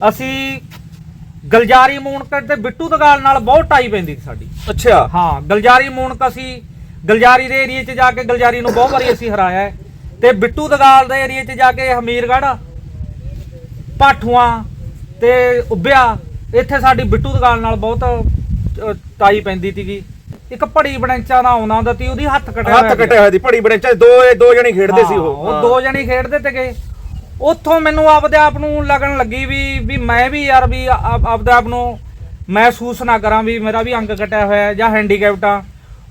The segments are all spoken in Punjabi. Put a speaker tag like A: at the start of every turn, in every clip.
A: ਅਸੀਂ ਗਲਜਾਰੀ ਮੂਨਕਟ ਤੇ ਬਿੱਟੂ ਦਗਾਲ ਨਾਲ ਬਹੁਤ ਟਾਈ ਪੈਂਦੀ ਸੀ ਸਾਡੀ।
B: ਅੱਛਾ।
A: ਹਾਂ ਗਲਜਾਰੀ ਮੂਨਕ ਅਸੀਂ ਗਲਜਾਰੀ ਦੇ ਏਰੀਏ 'ਚ ਜਾ ਕੇ ਗਲਜਾਰੀ ਨੂੰ ਬਹੁਤ ਵਾਰੀ ਅਸੀਂ ਹਰਾਇਆ ਹੈ। ਤੇ ਬਿੱਟੂ ਦਗਾਲ ਦੇ ਏਰੀਏ 'ਚ ਜਾ ਕੇ ਹਮੀਰਗੜ੍ਹ ਪਾਠੂਆਂ ਤੇ ਉੱਭਿਆ। ਇੱਥੇ ਸਾਡੀ ਬਿੱਟੂ ਦਗਾਲ ਨਾਲ ਬਹੁਤ ਟਾਈ ਪੈਂਦੀ ਸੀਗੀ। ਇੱਕ ਭੜੀ ਬਣੈਂਚਾ ਦਾ ਆਉਂਦਾ ਹੁੰਦਾ ਸੀ ਉਹਦੀ ਹੱਥ ਕਟਿਆ
B: ਹੱਥ ਕੱਟਿਆ ਹੋਇਆ ਦੀ ਭੜੀ ਬੜੇ ਦੋ ਦੋ ਜਣੇ ਖੇਡਦੇ ਸੀ ਉਹ।
A: ਉਹ ਦੋ ਜਣੇ ਖੇਡਦੇ ਤੇਗੇ ਉੱਥੋਂ ਮੈਨੂੰ ਆਪਦੇ ਆਪ ਨੂੰ ਲੱਗਣ ਲੱਗੀ ਵੀ ਵੀ ਮੈਂ ਵੀ ਯਾਰ ਵੀ ਆਪ- ਆਪਦੇ ਆਪ ਨੂੰ ਮਹਿਸੂਸ ਨਾ ਕਰਾਂ ਵੀ ਮੇਰਾ ਵੀ ਅੰਗ ਕਟਿਆ ਹੋਇਆ ਹੈ ਜਾਂ ਹੈਂਡੀਕੈਪਟ ਆ।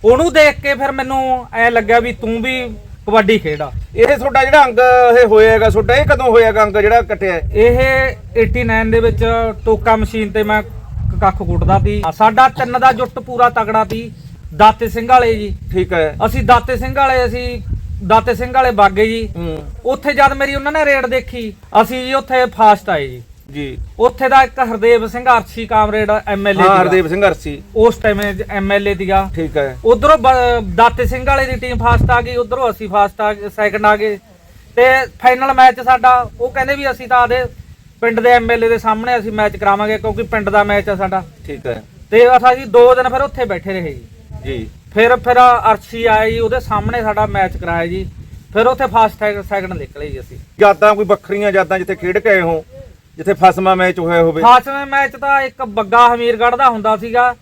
A: ਉਹਨੂੰ ਦੇਖ ਕੇ ਫਿਰ ਮੈਨੂੰ ਐ ਲੱਗਿਆ ਵੀ ਤੂੰ ਵੀ ਕਬੱਡੀ ਖੇਡਾ
B: ਇਹ ਤੁਹਾਡਾ ਜਿਹੜਾ ਅੰਗ ਇਹ ਹੋਇਆਗਾ ਤੁਹਾਡਾ ਇਹ ਕਦੋਂ ਹੋਇਆਗਾ ਅੰਗ ਜਿਹੜਾ ਕੱਟਿਆ ਹੈ?
A: ਇਹ 89 ਦੇ ਵਿੱਚ ਟੋਕਾ ਮਸ਼ੀਨ ਤੇ ਮੈਂ ਕ- ਕੱਖ ਕੁੱਟਦਾ ਸੀ। ਸਾਡਾ ਤਿੰਨ ਦਾ ਜੁੱਟ ਪੂਰਾ ਤਗੜਾ ਸੀ ਦਾਤੇ ਸਿੰਘ ਵਾਲੇ ਜੀ।
B: ਠੀਕ ਹੈ।
A: ਅਸੀਂ ਦਾਤੇ ਸਿੰਘ ਵਾਲੇ ਅਸੀਂ ਦਾਤੇ ਸਿੰਘ ਵਾਲੇ ਬਾਗੇ ਜੀ। ਉੱਥੇ ਜਦ ਮੇਰੀ ਉਹਨਾਂ ਨੇ ਰੇਡ ਦੇਖੀ ਅਸੀਂ ਜੀ ਉੱਥੇ ਫਾਸਟ ਆਏ ਜੀ।
B: ਜੀ।
A: ਉੱਥੇ ਦਾ ਇੱਕ ਹਰਦੇਵ ਸਿੰਘ ਅਰਸ਼ੀ ਕਾਮਰੇਡ ਐਮਐਲਏ
B: ਹਾਂ ਹਰਦੇਵ ਸਿੰਘ ਅਰਸੀ।
A: ਉਸ ਟਾਈਮ ਐਮਐਲਏ ਦੀਗਾ
B: ਠੀਕ ਹੈ।
A: ਉਧਰੋਂ ਦਾਤੇ ਸਿੰਘ ਵਾਲੇ ਦੀ ਟੀਮ ਫਾਸਟ ਆ ਗਈ ਉਧਰੋਂ ਅਸੀਂ ਫਾਸਟ ਆ ਗਏ ਸੈਕੰਡ ਆ ਗਏ। ਤੇ ਫਾਈਨਲ ਮੈਚ ਸਾਡਾ ਉਹ ਕਹਿੰਦੇ ਵੀ ਅਸੀਂ ਤਾਂ ਆਦੇ ਪਿੰਡ ਦੇ ਐਮਐਲਏ ਦੇ ਸਾਹਮਣੇ ਅਸੀਂ ਮੈਚ ਕਰਾਵਾਂਗੇ ਕਿਉਂਕਿ ਪਿੰਡ ਦਾ ਮੈਚ ਆ ਸਾਡਾ।
B: ਠੀਕ ਹੈ।
A: ਤੇ ਅਸੀਂ ਜੀ ਦੋ ਦਿਨ ਫਿਰ ਉੱਥੇ ਬੈਠੇ ਰਹੇ ਜੀ।
B: ਜੀ।
A: ਫਿਰ ਫਿਰ ਅਰਸ਼ੀ ਆਏ ਜੀ ਉਹਦੇ ਸਾਹਮਣੇ ਸਾਡਾ ਮੈਚ ਕਰਾਇਆ ਜੀ। ਫਿਰ ਉੱਥੇ ਫਾਸਟ ਸੈਕੰਡ ਨਿਕਲੇ ਜੀ ਅਸੀਂ।
B: ਯਾਦਾਂ ਕੋਈ ਵੱਖਰੀਆਂ ਯਾਦਾਂ ਜਿੱਥੇ ਖੇਡ ਕੇ ਆਏ ਹੋ? ਜਿੱਥੇ ਫਸਮਾ ਮੈਚ ਹੋਇਆ ਹੋਵੇ?
A: ਖਾਸਵੇਂ ਮੈਚ ਤਾਂ ਇੱਕ ਬੱਗਾ ਹਮੀਰਗੜ੍ਹ ਦਾ ਹੁੰਦਾ ਸੀਗਾ।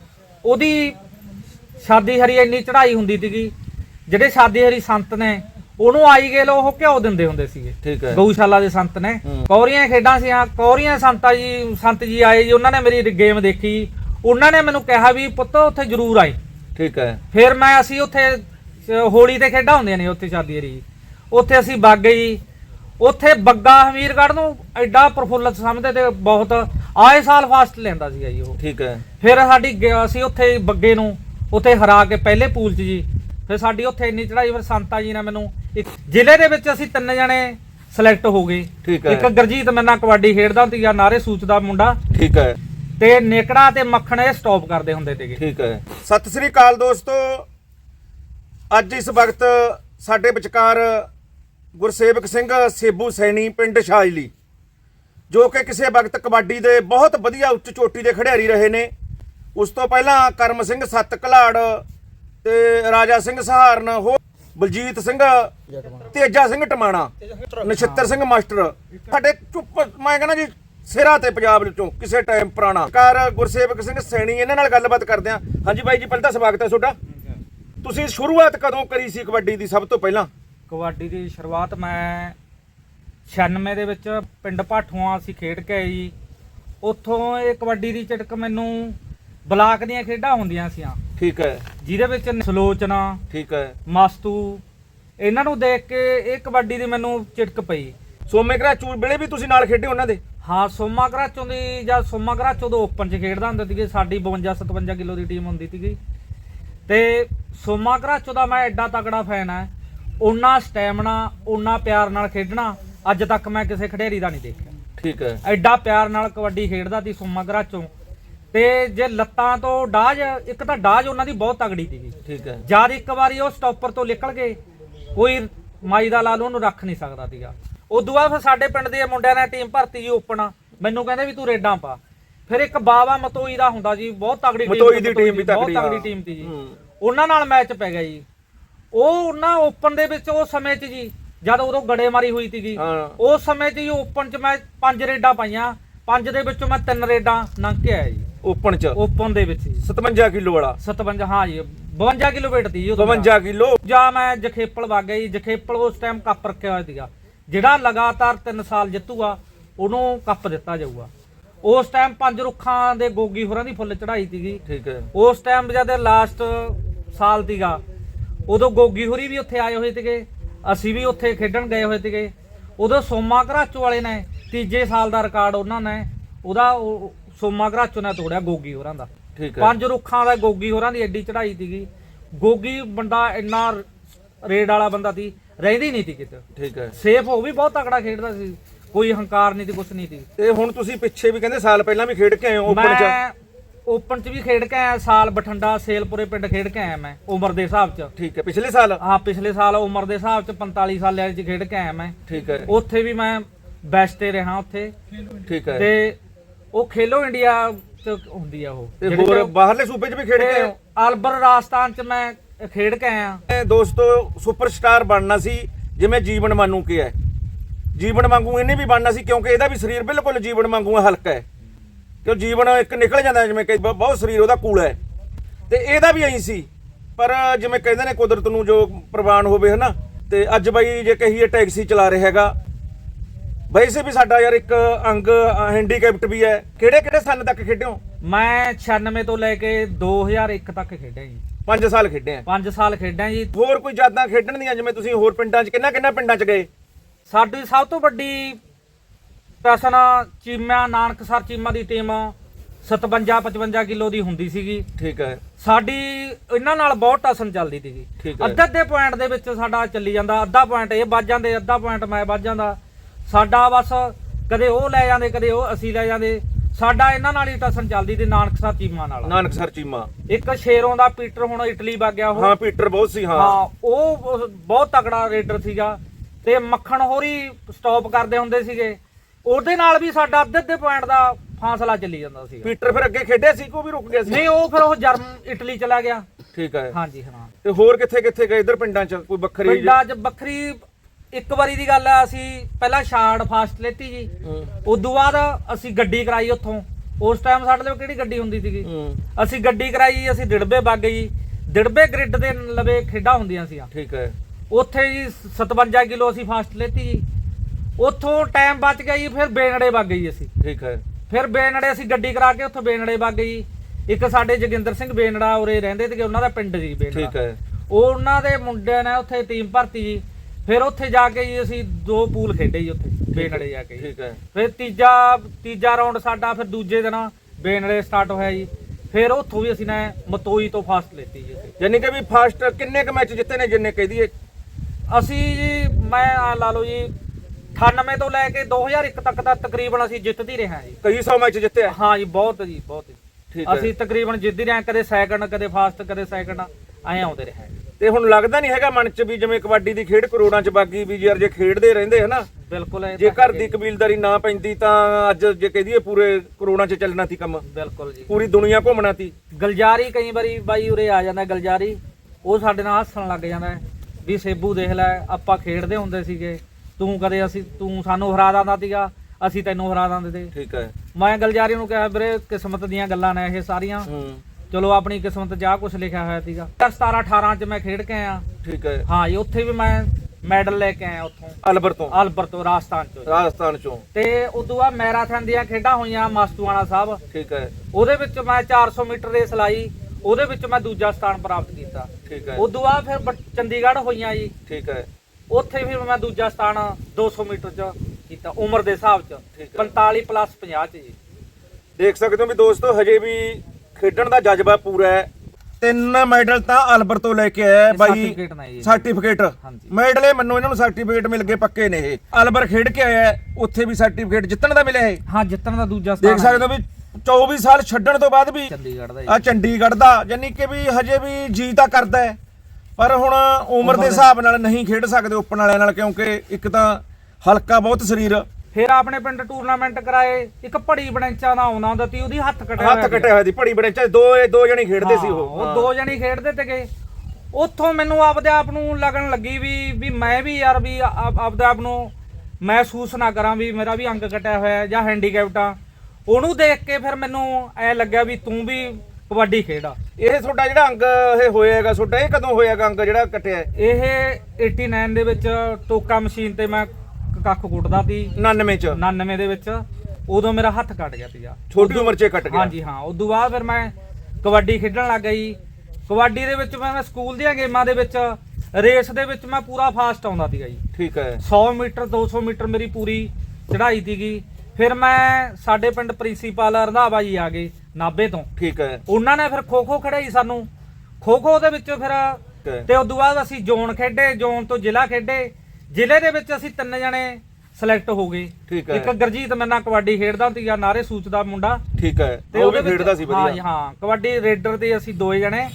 A: ਉਹਦੀ ਸ਼ਾਦੀ ਹਰੀ ਇੰਨੀ ਚੜ੍ਹਾਈ ਹੁੰਦੀ ਸੀਗੀ। ਜਿਹੜੇ ਸ਼ਾਦੀ ਹਰੀ ਸੰਤ ਨੇ ਉਹਨੂੰ ਆਈ ਗਏ ਲੋ ਉਹ ਘਿਓ ਦਿੰਦੇ ਹੁੰਦੇ ਸੀਗੇ।
B: ਠੀਕ ਹੈ।
A: ਗਊਸ਼ਾਲਾ ਦੇ ਸੰਤ ਨੇ। ਕੌਰੀਆਂ ਖੇਡਾਂ ਸੀ ਹਾਂ ਕੌਰੀਆਂ ਸੰਤਾ ਜੀ ਸੰਤ ਜੀ ਆਏ ਜੀ ਉਹਨਾਂ ਨੇ ਮੇਰੀ ਗੇਮ ਦੇਖੀ। ਉਹਨਾਂ ਨੇ ਮੈਨੂੰ ਕਿਹਾ ਵੀ ਪੁੱਤ ਉੱਥੇ ਜ਼ਰੂਰ ਆਈ।
B: ਠੀਕ ਹੈ।
A: ਫਿਰ ਮੈਂ ਅਸੀਂ ਉੱਥੇ ਹੋਲੀ ਤੇ ਖੇਡਾਂ ਹੁੰਦੀਆਂ ਨੇ ਉੱਥੇ ਸ਼ਾਦੀ ਹਰੀ ਉੱਥੇ ਅਸੀਂ ਬਾਗੇ ਜੀ। ਉੱਥੇ ਬੱਗਾ ਹਮੀਰਗੜ੍ਹ ਨੂੰ ਐਡਾ ਪ੍ਰਫੁੱਲਤ ਸਮਝਦੇ ਤੇ ਬਹੁਤ ਆਏ ਸਾਲ ਫਾਸਟ ਲੈਂਦਾ ਸੀਗਾ ਜੀ ਉਹ।
B: ਠੀਕ ਹੈ।
A: ਫਿਰ ਸਾਡੀ ਗ- ਅਸੀਂ ਉੱਥੇ ਬੱਗੇ ਨੂੰ ਉੱਥੇ ਹਰਾ ਕੇ ਪਹਿਲੇ ਪੂਲ 'ਚ ਜੀ। ਫਿਰ ਸਾਡੀ ਉੱਥੇ ਇੰਨੀ ਚੜਾਈ ਫਿਰ ਸੰਤਾ ਜੀ ਨੇ ਮੈਨੂੰ ਇੱਕ ਜ਼ਿਲ੍ਹੇ ਦੇ ਵਿੱਚ ਅਸੀਂ ਤਿੰਨ ਜਣੇ ਸਿਲੈਕਟ ਹੋ ਗਏ।
B: ਠੀਕ ਹੈ।
A: ਇੱਕ ਗਰਜੀਤ ਮੇਰੇ ਨਾਲ ਕਬੱਡੀ ਖੇਡਦਾ ਸੀਗਾ ਨਾਰੇ ਸੂਚ ਦਾ ਮੁੰਡਾ।
B: ਠੀਕ ਹੈ।
A: ਤੇ ਨੇਕੜਾ ਤੇ ਮੱਖਣ ਇਹ ਸਟਾਪ ਕਰਦੇ ਹੁੰਦੇ ਸੀਗੇ।
B: ਠੀਕ ਹੈ। ਸਤਿ ਸ੍ਰੀ ਅਕਾਲ ਦੋਸਤੋ। ਅੱਜ ਇਸ ਵਕਤ ਸਾਡੇ ਵਿਚਕਾਰ ਗੁਰਸੇਵਕ ਸਿੰਘ ਸੇਬੂ ਸੈਣੀ ਪਿੰਡ ਸ਼ਾਜਲੀ ਜੋ ਕਿ ਕਿਸੇ ਵਕਤ ਕਬੱਡੀ ਦੇ ਬਹੁਤ ਵਧੀਆ ਉੱਚ ਚੋਟੀ ਦੇ ਖਿਡਾਰੀ ਰਹੇ ਨੇ। ਉਸ ਤੋਂ ਪਹਿਲਾਂ ਕਰਮ ਸਿੰਘ ਸੱਤ ਘਲਾੜ ਤੇ ਰਾਜਾ ਸਿੰਘ ਸਹਾਰਨ ਹੋ ਬਲਜੀਤ ਸਿੰਘ, ਤੇਜਾ ਸਿੰਘ ਟਮਾਣਾ, ਨਛੱਤਰ ਸਿੰਘ ਮਾਸਟਰ। ਸਾਡੇ ਚੁੱਪ ਮੈਂ ਕਹਿੰਦਾ ਜੀ ਸਿਰਾ ਤੇ ਪੰਜਾਬ ਵਿੱਚੋਂ ਕਿਸੇ ਟਾਈਮ ਪੁਰਾਣਾ। ਕਾਰ ਗੁਰਸੇਵਕ ਸਿੰਘ ਸੈਣੀ ਇਹਨਾਂ ਨਾਲ ਗੱਲਬਾਤ ਕਰਦੇ ਆ ਹਾਂਜੀ ਬਾਈ ਜੀ ਪਹਿਲਾਂ ਤਾਂ ਸਵਾਗਤ ਹੈ ਤੁਹਾਡਾ। ਤੁਸੀਂ ਸ਼ੁਰੂਆਤ ਕਦੋਂ ਕਰੀ ਸੀ ਕਬੱਡੀ ਦੀ ਸਭ ਤੋਂ ਪਹਿਲਾਂ?
A: ਕਬੱਡੀ ਦੀ ਸ਼ੁਰੂਆਤ ਮੈਂ 96 ਦੇ ਵਿੱਚ ਪਿੰਡ ਭਾਠੂਆਂ ਅਸੀਂ ਖੇਡ ਕੇ ਆਏ ਜੀ। ਉੱਥੋਂ ਇਹ ਕਬੱਡੀ ਦੀ ਚਟਕ ਮੈਨੂੰ ਬਲਾਕ ਦੀਆਂ ਖੇਡਾਂ ਹੁੰਦੀਆਂ ਸੀਆਂ।
B: ਠੀਕ ਹੈ।
A: ਜਿਹਦੇ ਵਿੱਚ ਸਲੋਚਨਾ
B: ਠੀਕ ਹੈ।
A: ਮਾਸਤੂ ਇਹਨਾਂ ਨੂੰ ਦੇਖ ਕੇ ਇਹ ਕਬੱਡੀ ਦੀ ਮੈਨੂੰ ਚਟਕ ਪਈ।
B: ਸੋਮੇ ਘਰਾਚੂ ਵੇਲੇ ਵੀ ਤੁਸੀਂ ਨਾਲ ਖੇਡੇ ਉਹਨਾਂ ਦੇ?
A: ਹਾਂ ਸੋਮਾ ਘਰਾਚੋਂ ਦੀ ਜਾਂ ਸੋਮਾ ਘਰਾਚੋਂ ਤੋਂ ਓਪਨ 'ਚ ਖੇਡਦਾ ਹੁੰਦਾ ਸੀਗੇ ਸਾਡੀ 52 57 ਕਿਲੋ ਦੀ ਟੀਮ ਹੁੰਦੀ ਸੀਗੀ। ਤੇ ਸੋਮਾ ਘਰਾਚੋਂ ਦਾ ਮੈਂ ਐਡਾ ਤਕੜਾ ਫੈਨ ਆ ਉਹਨਾਂ ਸਟੈਮਨਾ ਉਹਨਾਂ ਪਿਆਰ ਨਾਲ ਖੇਡਣਾ ਅੱਜ ਤੱਕ ਮੈਂ ਕਿਸੇ ਖਿਡਾਰੀ ਦਾ ਨਹੀਂ ਦੇਖਿਆ।
B: ਠੀਕ ਹੈ।
A: ਐਡਾ ਪਿਆਰ ਨਾਲ ਕਬੱਡੀ ਖੇਡਦਾ ਸੀ ਸੋਮਾ ਘਰਾਚੋਂ ਤੇ ਜੇ ਲੱਤਾਂ ਤੋਂ ਡਾਜ ਇੱਕ ਤਾਂ ਡਾਜ ਉਹਨਾਂ ਦੀ ਬਹੁਤ ਤਗੜੀ ਸੀਗੀ।
B: ਠੀਕ ਹੈ।
A: ਜਦ ਇੱਕ ਵਾਰੀ ਉਹ ਸਟਾਪਰ ਤੋਂ ਨਿਕਲ ਗਏ ਕੋਈ ਮਾਈ ਦਾ ਲਾਲ ਉਹਨੂੰ ਰੱਖ ਨਹੀਂ ਸਕਦਾ ਸੀਗਾ। ਉਦੋਂ ਬਾਅਦ ਫਿਰ ਸਾਡੇ ਪਿੰਡ ਦੇ ਮੁੰਡਿਆਂ ਨੇ ਟੀਮ ਭਰਤੀ ਜੀ ਓਪਨ। ਮੈਨੂੰ ਕਹਿੰਦੇ ਵੀ ਤੂੰ ਰੇਡਾਂ ਪਾ। ਫਿਰ ਇੱਕ ਬਾਵਾ ਮਤੋਈ ਦਾ ਹੁੰਦਾ ਜੀ ਬਹੁਤ ਤਗੜੀ ਟੀਮ
B: ਮਤੋਈ ਦੀ ਟੀਮ ਵੀ
A: ਬਹੁਤ
B: ਤਕੜੀ,
A: ਤਗੜੀ। ਟੀਮ ਸੀ ਜੀ। ਉਹਨਾਂ ਨਾਲ ਮੈਚ ਪੈ ਗਿਆ ਜੀ। ਉਹ ਉਹਨਾਂ ਓਪਨ ਦੇ ਵਿੱਚ ਉਸ ਸਮੇਂ 'ਚ ਜੀ ਜਦ ਉਦੋਂ ਗੜੇ ਮਾਰੀ ਹੋਈ ਸੀਗੀ। ਉਸ ਸਮੇਂ 'ਚ ਜੀ ਓਪਨ 'ਚ ਮੈਂ ਪੰਜ ਰੇਡਾਂ ਪਾਈਆਂ। ਪੰਜ ਦੇ ਵਿੱਚੋਂ ਮੈਂ ਤਿੰਨ ਰੇਡਾਂ ਲੰਘ ਕੇ ਆਇਆ ਜੀ।
B: ਓਪਨ ਚ?
A: ਓਪਨ ਦੇ ਵਿੱਚ ਜੀ।
B: 57 ਕਿਲੋ ਵਾਲਾ?
A: 57 ਹਾਂ ਜੀ 52 ਕਿਲੋ weight ਦੀ ਜੀ ਉਦੋਂ ਮੇਰਾ।
B: 52 ਕਿਲੋ?
A: ਜਾਂ ਮੈਂ ਜਖੇਪਲ ਵਗ ਗਿਆ ਜੀ। ਜਖੇਪਲ ਉਸ ਟਾਈਮ ਕੱਪ ਰੱਖਿਆ ਹੋਇਆ ਸੀਗਾ। ਜਿਹੜਾ ਲਗਾਤਾਰ 3 ਸਾਲ ਜਿੱਤੂਗਾ ਉਹਨੂੰ ਕੱਪ ਦਿੱਤਾ ਜਾਊਗਾ। ਉਸ ਟਾਈਮ ਪੰਜ ਰੁੱਖਾਂ ਦੇ ਗੋਗੀ ਹੋਰਾਂ ਦੀ ਫੁੱਲ ਚੜਾਈ ਸੀਗੀ।
B: ਠੀਕ ਹੈ।
A: ਉਸ ਟਾਈਮ ਜਦ ਲਾਸਟ ਸਾਲ ਸੀਗਾ ਉਦੋਂ ਗੋਗੀ ਹੋਰੀ ਵੀ ਉੱਥੇ ਆਏ ਹੋਏ ਸੀਗੇ ਅਸੀਂ ਵੀ ਉੱਥੇ ਖੇਡਣ ਗਏ ਹੋਏ ਸੀਗੇ। ਉਦੋਂ ਸੋਮਾ ਘਰਾਚੋ ਵਾਲੇ ਨੇ ਤੀਜੇ ਸਾਲ ਦਾ ਰਿਕਾਰਡ ਉਹਨਾਂ ਨੇ ਉਹਦਾ ਉਹ- ਸੋਮਾ ਘਰਾਚੋ ਨੇ ਤੋੜਿਆ ਗੋਗੀ ਹੋਰਾਂ ਦਾ।
B: ਠੀਕ ਹੈ।
A: ਪੰਜ ਰੁੱਖਾਂ ਦਾ ਗੋਗੀ ਹੋਰਾਂ ਦੀ ਐਡੀ ਚੜਾਈ ਸੀਗੀ। ਗੋਗੀ ਬੰਦਾ ਇੰਨਾ ਰੇਡ ਵਾਲਾ ਬੰਦਾ ਸੀ ਰਹਿੰਦੀ ਨਹੀਂ ਸੀ ਕਿਤੇ।
B: ਠੀਕ ਹੈ।
A: ਸੇਫ ਉਹ ਵੀ ਬਹੁਤ ਤਕੜਾ ਖੇਡਦਾ ਸੀ। ਕੋਈ ਹੰਕਾਰ ਨਹੀਂ ਸੀ ਕੁਛ ਨਹੀਂ ਸੀ
B: ਤੇ ਹੁਣ ਤੁਸੀਂ ਪਿੱਛੇ ਵੀ ਕਹਿੰਦੇ ਸਾਲ ਪਹਿਲਾਂ ਵੀ ਖੇਡ ਕੇ ਆਏ ਹੋ ਓਪਨ ਚ।
A: ਮੈਂ ਓਪਨ ਚ ਵੀ ਖੇਡ ਕੇ ਆਇਆ ਸਾਲ ਬਠੰਡਾ ਸੇਲਪੁਰੇ ਪਿੰਡ ਖੇਡ ਕੇ ਆਇਆ ਮੈਂ ਉਮਰ ਦੇ ਹਿਸਾਬ ਚ।
B: ਠੀਕ ਹੈ ਪਿਛਲੇ ਸਾਲ?
A: ਹਾਂ ਪਿਛਲੇ ਸਾਲ ਉਮਰ ਦੇ ਹਿਸਾਬ ਚ 45 ਸਾਲਿਆਂ ਚ ਖੇਡ ਕੇ ਆਇਆ ਮੈਂ।
B: ਠੀਕ ਹੈ।
A: ਉੱਥੇ ਵੀ ਮੈਂ ਬੈਸਟ ਹੀ ਰਿਹਾ ਉੱਥੇ।
B: ਠੀਕ ਹੈ।
A: ਤੇ ਉਹ ਖੇਲੋ ਇੰਡੀਆ ਚ ਹੁੰਦੀ ਆ ਉਹ।
B: ਤੇ
A: ਜਿਹੜੀ
B: ਹੋਰ
A: ਕਿ-
B: ਬਾਹਰਲੇ ਸੂਬੇ 'ਚ ਵੀ ਖੇਡ ਕੇ ਆਏ
A: ਤੇ
B: ਹੋ?
A: ਅਲਬਰ ਰਾਜਸਥਾਨ ਚ ਮੈਂ ਖੇਡ ਕੇ ਆਇਆ
B: ਇਹ ਦੋਸਤੋ ਸੁਪਰਸਟਾਰ ਬਣਨਾ ਸੀ ਜਿਵੇਂ ਜੀਵਨ ਮਾਨੂ ਕੀ ਹੈ। ਜੀਵਨ ਵਾਂਗੂ ਇਹਨੇ ਵੀ ਬਣਨਾ ਸੀ ਕਿਉਂਕਿ ਇਹਦਾ ਵੀ ਸਰੀਰ ਬਿਲਕੁਲ ਜੀਵਨ ਵਾਂਗੂ ਹਲਕਾ ਹੈ। ਕਿਉਂ ਜੀਵਨ ਇੱਕ ਨਿਕਲ ਜਾਂਦਾ ਜਿਵੇਂ ਕਿ ਬਹੁਤ ਸਰੀਰ ਉਹਦਾ ਕੂਲਾ ਹੈ। ਤੇ ਇਹਦਾ ਵੀ ਐਂ ਸੀ। ਪਰ ਜਿਵੇਂ ਕਹਿੰਦੇ ਨੇ ਕੁਦਰਤ ਨੂੰ ਜੋ ਪ੍ਰਵਾਨ ਹੋਵੇ ਹਨਾ। ਤੇ ਅੱਜ ਬਾਈ ਜੇ ਕਹੀਏ ਟੈਕਸੀ ਚਲਾ ਰਿਹਾ ਹੈਗਾ। ਵੈਸੇ ਵੀ ਸਾਡਾ ਯਾਰ ਇੱਕ ਅੰਗ ਹੈਂਡੀਕੈਪਟ ਵੀ ਹੈ। ਕਿਹੜੇ ਕਿਹੜੇ ਸਾਲ ਤੱਕ ਖੇਡਿਓ?
A: ਮੈਂ 96 ਤੋਂ ਲੈ ਕੇ 2001 ਤੱਕ ਖੇਡਿਆ ਜੀ।
B: 5 ਸਾਲ ਖੇਡੇ ਆ।
A: 5 ਸਾਲ ਖੇਡਿਆ ਜੀ।
B: ਹੋਰ ਕੋਈ ਯਾਦਾਂ ਖੇਡਣ ਦੀਆਂ ਜਿਵੇਂ ਤੁਸੀਂ ਹੋਰ ਪਿੰਡਾਂ 'ਚ ਕਿੰਨਾ ਕਿੰਨਾ ਪਿੰਡਾਂ 'ਚ ਗਏ?
A: ਸਾਡੀ ਸਭ ਤੋਂ ਵੱਡੀ ਟਸਨ ਚੀਮਾ ਨਾਨਕਸਰ ਚੀਮਾ ਦੀ ਟੀਮ 57 55 ਕਿਲੋ ਦੀ ਹੁੰਦੀ ਸੀਗੀ।
B: ਠੀਕ ਹੈ।
A: ਸਾਡੀ ਇਹਨਾਂ ਨਾਲ ਬਹੁਤ ਟਸਨ ਚੱਲਦੀ ਸੀਗੀ।
B: ਠੀਕ ਹੈ।
A: ਅੱਧੇ ਅੱਧੇ ਪੁਆਇੰਟ ਦੇ ਵਿੱਚ ਸਾਡਾ ਚੱਲੀ ਜਾਂਦਾ ਅੱਧਾ ਪੁਆਇੰਟ ਇਹ ਵੱਜ ਜਾਂਦੇ ਅੱਧਾ ਪੁਆਇੰਟ ਮੈਂ ਵੱਜ ਜਾਂਦਾ। ਸਾਡਾ ਬਸ ਕਦੇ ਉਹ ਲੈ ਜਾਂਦੇ ਕਦੇ ਉਹ ਅਸੀਂ ਲੈ ਜਾਂਦੇ। ਸਾਡਾ ਇਹਨਾਂ ਨਾਲ ਹੀ ਟਸਨ ਚੱਲਦੀ ਤੇ ਨਾਨਕਸਰ ਚੀਮਾ ਨਾਲ।
B: ਨਾਨਕਸਰ ਚੀਮਾ।
A: ਇੱਕ ਸ਼ੇਰੋਂ ਦਾ ਪੀਟਰ ਹੁਣ ਇਟਲੀ ਵਗ ਗਿਆ ਉਹ।
B: ਹਾਂ ਪੀਟਰ ਬਹੁਤ ਸੀ ਹਾਂ।
A: ਹਾਂ ਉਹ ਬਹੁਤ ਤਕੜਾ ਰੇਡਰ ਸੀਗਾ। ਤੇ ਮੱਖਣ ਹੋਰੀ ਸਟਾਪ ਕਰਦੇ ਹੁੰਦੇ ਸੀਗੇ। ਉਹਦੇ ਨਾਲ ਵੀ ਸਾਡਾ ਅੱਧੇ ਅੱਧੇ ਪੁਆਇੰਟ ਦਾ ਫਾਸਲਾ ਚੱਲੀ ਜਾਂਦਾ ਸੀਗਾ।
B: ਪੀਟਰ ਫਿਰ ਅੱਗੇ ਖੇਡਿਆ ਸੀ ਕੋ ਵੀ ਰੁਕ ਗਿਆ ਸੀ?
A: ਨਹੀਂ ਉਹ ਫਿਰ ਉਹ ਜਰਮਨ ਇਟਲੀ ਚਲਾ ਗਿਆ।
B: ਠੀਕ ਹੈ।
A: ਹਾਂਜੀ ਹਾਂ।
B: ਤੇ ਹੋਰ ਕਿੱਥੇ ਕਿੱਥੇ ਗਏ? ਇਧਰ ਪਿੰਡਾਂ 'ਚ ਕੋਈ ਵੱਖਰੀ
A: ਪਿੰਡਾਂ 'ਚ ਵੱਖਰੀ ਇੱਕ ਵਾਰੀ ਦੀ ਗੱਲ ਆ ਅਸੀਂ ਪਹਿਲਾਂ ਸ਼ਾਰਟ ਫਾਸਟ ਲੈਤੀ ਜੀ। ਉਦੋਂ ਬਾਅਦ ਅਸੀਂ ਗੱਡੀ ਕਰਾਈ ਉੱਥੋਂ। ਉਸ ਟਾਈਮ ਸਾਡੇ ਲਈ ਕਿਹੜੀ ਗੱਡੀ ਹੁੰਦੀ ਸੀਗੀ? ਅਸੀਂ ਗੱਡੀ ਕਰਾਈ ਅਸੀਂ ਦਿੜਬੇ ਵਗ ਗਏ ਜੀ ਦਿੜਬੇ ਗ੍ਰਿਡ ਦੇ ਲਵੇ ਖੇਡਾਂ ਹੁੰਦੀਆਂ ਸੀ
B: ਠੀਕ ਹੈ।
A: ਉੱਥੇ ਜੀ 57 ਕਿਲੋ ਅਸੀਂ ਫਾਸਟ ਲੈਤੀ ਜੀ। ਉੱਥੋਂ ਟਾਈਮ ਬਚ ਗਿਆ ਜੀ ਫਿਰ ਬੇਨੜੇ ਵਗ ਗਏ ਜੀ ਅਸੀਂ।
B: ਠੀਕ ਹੈ।
A: ਫਿਰ ਬੇਨੜੇ ਅਸੀਂ ਗੱਡੀ ਕਰਾ ਕੇ ਉੱਥੋਂ ਬੇਨੜੇ ਵਗ ਜੀ ਇੱਕ ਸਾਡੇ ਜੋਗਿੰਦਰ ਸਿੰਘ ਬੇਨੜਾ ਉਰੇ ਰਹਿੰਦੇ ਤੇ ਉਹਨਾਂ ਦਾ ਪਿੰਡ ਜੀ ਬੇਨੜਾ।
B: ਠੀਕ ਹੈ।
A: ਉਹ ਉਹਨਾਂ ਦੇ ਮੁੰਡਿਆਂ ਨੇ ਉੱਥੇ ਟੀਮ ਭਰਤੀ ਜੀ। ਫਿਰ ਉੱਥੇ ਜਾ ਕੇ ਜੀ ਅਸੀਂ ਦੋ ਪੂਲ ਖੇਡੇ ਜੀ ਉੱਥੇ ਬੇਨੜੇ ਜਾ ਕੇ ਜੀ।
B: ਠੀਕ ਹੈ।
A: ਫਿਰ ਤੀਜਾ ਤੀਜਾ ਰਾਉਂਡ ਸਾਡਾ ਫਿਰ ਦੂਜੇ ਦਿਨ ਬੇਨੜੇ ਸਟਾਰਟ ਹੋਇਆ ਜੀ। ਫਿਰ ਉੱਥੋਂ ਵੀ ਅਸੀਂ ਨੇ ਮਤੋਈ ਤੋਂ ਫਾਸਟ ਲੈਤੀ ਜੀ ਅਸੀਂ
B: ਯਾਨੀ ਕਿ ਵੀ ਫਾਸਟ ਕਿੰਨੇ ਕ ਮੈਚ ਜਿੱਤੇ ਨੇ ਜਿੰਨੇ ਕਹਿ ਦਈਏ?
A: ਅਸੀਂ ਜੀ ਮੈਂ ਆ ਲਾ ਲਓ ਜੀ 98 ਤੋਂ ਲੈ ਕੇ 2001 ਤੱਕ ਦਾ ਤਕਰੀਬਨ ਅਸੀਂ ਜਿੱਤਦੀ ਰਹੇ ਹਾਂ ਜੀ।
B: ਕਈ ਸੌ ਮੈਚ ਜਿੱਤੇ ਆ
A: ਹਾਂ ਜੀ ਬਹੁਤ ਜੀ ਬਹੁਤ ਜੀ।
B: ਠੀਕ ਹੈ।
A: ਅਸੀਂ ਤਕਰੀਬਨ ਜਿੱਤਦੀ ਰਹੇ ਹਾਂ, ਕਦੇ ਸੈਕੰਡ ਕਦੇ ਫਾਸਟ ਕਦੇ ਸੈਕੰਡ ਐਂ ਆਉਂਦੇ ਰਹੇ। ਹਾਂ ਜੀ।
B: ਤੇ ਹੁਣ ਲੱਗਦਾ ਨਹੀਂ ਹੈਗਾ ਮਨ 'ਚ ਵੀ ਜਿਵੇਂ ਕਬੱਡੀ ਦੀ ਖੇਡ ਕਰੋੜਾਂ 'ਚ ਬਾਕੀ ਵੀ ਯਾਰ ਜੇ ਖੇਡਦੇ ਰਹਿੰਦੇ ਹਨਾ।
A: ਬਿਲਕੁਲ ਇਹ
B: ਜੇ
A: ਤਾਂ
B: ਘਰ ਦੀ ਕਬੀਲਦਾਰੀ ਨਾ ਪੈਂਦੀ ਤਾਂ ਅੱਜ ਜੇ ਕਹਿ ਦਈਏ ਪੂਰੇ ਕਰੋੜਾਂ 'ਚ ਚੱਲਣਾ ਸੀ ਕੰਮ।
A: ਬਿਲਕੁਲ ਜੀ।
B: ਪੂਰੀ ਦੁਨੀਆ ਘੁੰਮਣਾ ਸੀ।
A: ਗਲਜਾਰੀ ਕਈ ਵਾਰੀ ਬਾਈ ਉਰੇ ਆ ਜਾਂਦਾ ਗਲਜਾਰੀ। ਉਹ ਸਾਡੇ ਨਾਲ ਹੱਸਣ ਲੱਗ ਜਾਂਦਾ ਹੈ ਵੀ ਸੇਬੂ ਦੇਖ ਲੈ ਆਪਾਂ ਖੇਡਦੇ ਹੁੰਦੇ ਸੀਗੇ। ਤੂੰ ਕਦੇ ਅਸੀਂ ਤੂੰ ਸਾਨੂੰ ਹਰਾ ਦਿੰਦਾ ਸੀਗਾ ਅਸੀਂ ਤੈਨੂੰ ਹਰਾ ਦਿੰਦੇ ਤੇ।
B: ਠੀਕ ਹੈ।
A: ਮੈਂ ਗਲਜਾਰੀ ਨੂੰ ਕਿਹਾ ਵੀਰੇ ਕਿਸਮਤ ਦੀਆਂ ਗੱਲਾਂ ਨੇ ਇਹ ਸਾਰੀਆਂ।
B: ਹੂੰ।
A: ਚਲੋ ਆਪਣੀ ਕਿਸਮਤ 'ਚ ਆ ਕੁਝ ਲਿਖਿਆ ਹੋਇਆ ਸੀਗਾ। 17 18 ਚ ਮੈਂ ਖੇਡ ਕੇ ਆਇਆ।
B: ਠੀਕ ਹੈ।
A: ਹਾਂ ਜੀ ਉੱਥੇ ਵੀ ਮੈਂ ਮੈਡਲ ਲੈ ਕੇ ਆਇਆ ਉੱਥੋਂ।
B: ਅਲਬਰ ਤੋਂ
A: ਅਲਬਰ ਤੋਂ ਰਾਜਸਥਾਨ ਚੋਂ।
B: ਰਾਜਸਥਾਨ ਚੋਂ।
A: ਤੇ ਉਦੋਂ ਬਾਅਦ ਮੈਰਾਥਨ ਦੀਆਂ ਖੇਡਾਂ ਹੋਈਆਂ ਮਾਸਤੂਆਣਾ ਸਾਹਿਬ।
B: ਠੀਕ ਹੈ।
A: ਉਹਦੇ ਵਿੱਚ ਮੈਂ 400 ਮੀਟਰ ਰੇਸ ਲਾਈ। ਉਹਦੇ ਵਿੱਚ ਮੈਂ ਦੂਜਾ ਸਥਾਨ ਪ੍ਰਾਪਤ ਕੀਤਾ।
B: ਠੀਕ ਹੈ।
A: ਉਦੋਂ ਬਾਅਦ ਫਿਰ ਬ- ਚੰਡੀਗੜ੍ਹ ਹੋਈਆਂ ਜੀ।
B: ਠੀਕ ਹੈ।
A: ਉੱਥੇ ਫਿਰ ਮੈਂ ਦੂਜਾ ਸਥਾਨ 200 ਮੀਟਰ ਚ ਕੀਤਾ ਉਮਰ ਦੇ ਹਿਸਾਬ ਚ।
B: ਠੀਕ ਹੈ।
A: 45 ਪਲੱਸ 50 ਚ ਜੀ।
B: ਦੇਖ ਸਕਦੇ ਹੋ ਵੀ ਦੋਸਤੋ ਹਜੇ ਵੀ ਖੇਡਣ ਦਾ ਜਜ਼ਬਾ ਪੂਰਾ ਹੈ। ਤਿੰਨ ਮੈਡਲ ਤਾਂ ਅਲਬਰ ਤੋਂ ਲੈ ਕੇ ਆਇਆ ਬਾਈ।
A: ਜੀ।
B: ਸਰਟੀਫਿਕੇਟ। ਮੈਡਲ ਇਹ ਮੰਨੋ ਇਹਨਾਂ ਨੂੰ ਸਰਟੀਫਿਕੇਟ ਮਿਲ ਗਏ ਪੱਕੇ ਨੇ ਇਹ। ਅਲਬਰ ਖੇਡ ਕੇ ਆਇਆ ਉੱਥੇ ਵੀ ਸਰਟੀਫਿਕੇਟ ਜਿੱਤਣ ਦਾ ਮਿਲਿਆ ਇਹ।
A: ਹਾਂ ਜਿੱਤਣ ਦਾ ਦੂਜਾ ਸਥਾਨ
B: ਦੇਖ ਸਕਦੇ ਹੋ ਵੀ 24 ਸਾਲ ਛੱਡਣ ਤੋਂ ਬਾਅਦ ਵੀ
A: ਚੰਡੀਗੜ੍ਹ ਦਾ
B: ਆ ਚੰਡੀਗੜ੍ਹ ਦਾ ਯਾਨੀ ਕਿ ਵੀ ਹਜੇ ਵੀ ਜੀ ਤਾਂ ਕਰਦਾ ਹੈ। ਪਰ ਹੁਣ ਉਮਰ ਦੇ ਹਿਸਾਬ ਨਾਲ ਨਹੀਂ ਖੇਡ ਸਕਦੇ ਓਪਨ ਵਾਲਿਆਂ ਨਾਲ ਕਿਉਂਕਿ ਇੱਕ ਤਾਂ ਹਲਕਾ ਬਹੁਤ ਸਰੀਰ
A: ਫਿਰ ਆਪਣੇ ਪਿੰਡ ਟੂਰਨਾਮੈਂਟ ਕਰਾਏ ਇੱਕ ਭੜੀ ਬਣੈਂਚਾ ਦਾ ਆਉਂਦਾ ਹੁੰਦਾ ਸੀ ਉਹਦੀ ਹੱਥ ਕਟਿਆ
B: ਹੱਥ
A: ਹੋਇਆ
B: ਕੱਟਿਆ ਹੋਇਆ ਦੀ ਭੜੀ ਬੜੇ ਚ ਦੋ ਇਹ ਦੋ ਜਣੇ ਖੇਡਦੇ ਸੀ ਉਹ।
A: ਉਹ ਦੋ ਜਣੇ ਖੇਡਦੇ ਤੇਗੇ ਉੱਥੋਂ ਮੈਨੂੰ ਆਪਦੇ ਆਪ ਨੂੰ ਲੱਗਣ ਲੱਗੀ ਵੀ ਵੀ ਮੈਂ ਵੀ ਯਾਰ ਵੀ ਆਪ- ਆਪਦੇ ਆਪ ਨੂੰ ਮਹਿਸੂਸ ਨਾ ਕਰਾਂ ਵੀ ਮੇਰਾ ਵੀ ਅੰਗ ਕਟਿਆ ਹੋਇਆ ਹੈ ਜਾਂ ਹੈਂਡੀਕੈਪਟ ਆ। ਉਹਨੂੰ ਦੇਖ ਕੇ ਫਿਰ ਮੈਨੂੰ ਐ ਲੱਗਿਆ ਵੀ ਤੂੰ ਵੀ ਕਬੱਡੀ ਖੇਡਾ
B: ਇਹ ਤੁਹਾਡਾ ਜਿਹੜਾ ਅੰਗ ਇਹ ਹੋਇਆ ਹੈਗਾ ਤੁਹਾਡਾ ਇਹ ਕਦੋਂ ਹੋਇਆਗਾ ਅੰਗ ਜਿਹੜਾ ਕੱਟਿਆ ਹੈ?
A: ਇਹ 89 ਦੇ ਵਿੱਚ ਟੋਕਾ ਮਸ਼ੀਨ ਤੇ ਮੈਂ ਕੱਖ ਕੁੱਟਦਾ ਸੀ।
B: 99 ਚ।
A: 99 ਦੇ ਵਿੱਚ। ਉਦੋਂ ਮੇਰਾ ਹੱਥ ਕੱਟ ਗਿਆ ਸੀਗਾ।
B: ਛੋਟੀ ਉਮਰ 'ਚ ਇਹ ਕੱਟ ਗਿਆ।
A: ਹਾਂਜੀ ਹਾਂ। ਉਦੋਂ ਬਾਅਦ ਫਿਰ ਮੈਂ ਕਬੱਡੀ ਖੇਡਣ ਲੱਗ ਗਈ। ਕਬੱਡੀ ਦੇ ਵਿੱਚ ਮੈਂ ਸਕੂਲ ਦੀਆਂ ਗੇਮਾਂ ਦੇ ਵਿੱਚ ਰੇਸ ਦੇ ਵਿੱਚ ਮੈਂ ਪੂਰਾ ਫਾਸਟ ਆਉਂਦਾ ਸੀਗਾ ਜੀ।
B: ਠੀਕ ਹੈ।
A: 100 ਮੀਟਰ 200 ਮੀਟਰ ਮੇਰੀ ਪੂਰੀ ਚੜ੍ਹਾਈ ਸੀਗੀ। ਫਿਰ ਮੈਂ ਸਾਡੇ ਪਿੰਡ ਪ੍ਰਿੰਸੀਪਲ ਰੰਧਾਵਾ ਜੀ ਆ ਗਏ ਨਾਬੇ ਤੋਂ।
B: ਠੀਕ ਹੈ।
A: ਉਹਨਾਂ ਨੇ ਫਿਰ ਖੋ ਖੋ ਖੜਾਈ ਸਾਨੂੰ। ਖੋ ਖੋ ਦੇ ਵਿੱਚ ਫਿਰ। ਤੇ ਉਦੋਂ ਬਾਅਦ ਅਸੀਂ ਜ਼ੋਨ ਖੇਡੇ ਜ਼ੋਨ ਤੋਂ ਜ਼ਿਲ੍ਹਾ ਖੇਡੇ। ਜ਼ਿਲ੍ਹੇ ਦੇ ਵਿੱਚ ਅਸੀਂ ਤਿੰਨ ਜਣੇ ਸਿਲੈਕਟ ਹੋ ਗਏ।
B: ਠੀਕ ਹੈ।
A: ਇੱਕ ਗਰਜੀਤ ਮੇਰੇ ਨਾਲ ਕਬੱਡੀ ਖੇਡਦਾ ਸੀਗਾ ਨਾਰੇ ਸੂਚ ਦਾ ਮੁੰਡਾ।
B: ਠੀਕ ਹੈ।
A: ਤੇ
B: ਉਹ ਵੀ ਖੇਡਦਾ ਸੀ
A: ਹਾਂ ਜੀ,
B: ਵਧੀਆ।
A: ਹਾਂ ਕਬੱਡੀ ਰੇਡਰ ਤੇ ਅਸੀਂ ਦੋਏ ਜਣੇ।